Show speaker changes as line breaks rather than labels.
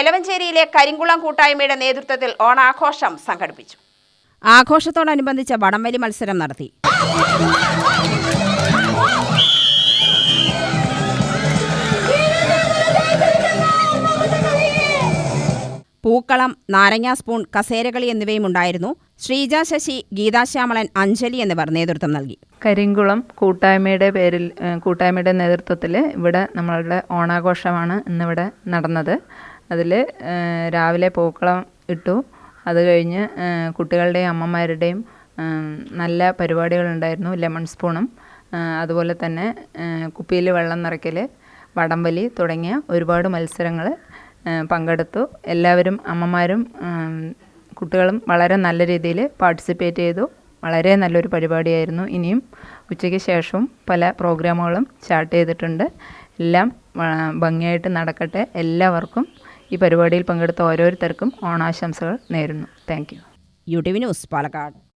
എലവഞ്ചേരിയിലെ കരിങ്കുളം കൂട്ടായ്മയുടെ നേതൃത്വത്തിൽ ഓണാഘോഷം സംഘടിപ്പിച്ചു. ആഘോഷത്തോടനുബന്ധിച്ച് വടംവലി മത്സരം നടത്തി. പൂക്കളം നാരങ്ങാ സ്പൂൺ കസേരകളി എന്നിവയും ഉണ്ടായിരുന്നു. ശ്രീജ ശശി ഗീതാശ്യാമളൻ അഞ്ജലി എന്നിവർ നേതൃത്വം നൽകി.
കരിങ്കുളം കൂട്ടായ്മയുടെ പേരിൽ കൂട്ടായ്മയുടെ നേതൃത്വത്തിൽ ഇവിടെ നമ്മളുടെ ഓണാഘോഷമാണ് ഇന്നിവിടെ നടന്നത്. അതിൽ രാവിലെ പൂക്കളം ഇട്ടു. അത് കഴിഞ്ഞ് കുട്ടികളുടെയും അമ്മമാരുടെയും നല്ല പരിപാടികളുണ്ടായിരുന്നു ലെമൺ സ്പൂണും. അതുപോലെ തന്നെ കുപ്പിയിൽ വെള്ളം നിറയ്ക്കൽ വടംവലി തുടങ്ങിയ ഒരുപാട് മത്സരങ്ങൾ പങ്കെടുത്തു. എല്ലാവരും അമ്മമാരും കുട്ടികളും വളരെ നല്ല രീതിയിൽ പാർട്ടിസിപ്പേറ്റ് ചെയ്തു. വളരെ നല്ലൊരു പരിപാടിയായിരുന്നു. ഇനിയും ഉച്ചയ്ക്ക് ശേഷവും പല പ്രോഗ്രാമുകളും സ്റ്റാർട്ട് ചെയ്തിട്ടുണ്ട്. എല്ലാം ഭംഗിയായിട്ട് നടക്കട്ടെ. എല്ലാവർക്കും ഈ പരിപാടിയിൽ പങ്കെടുത്ത ഓരോരുത്തർക്കും ഓണാശംസകൾ നേരുന്നു. Thank you
U T V news Palakkad.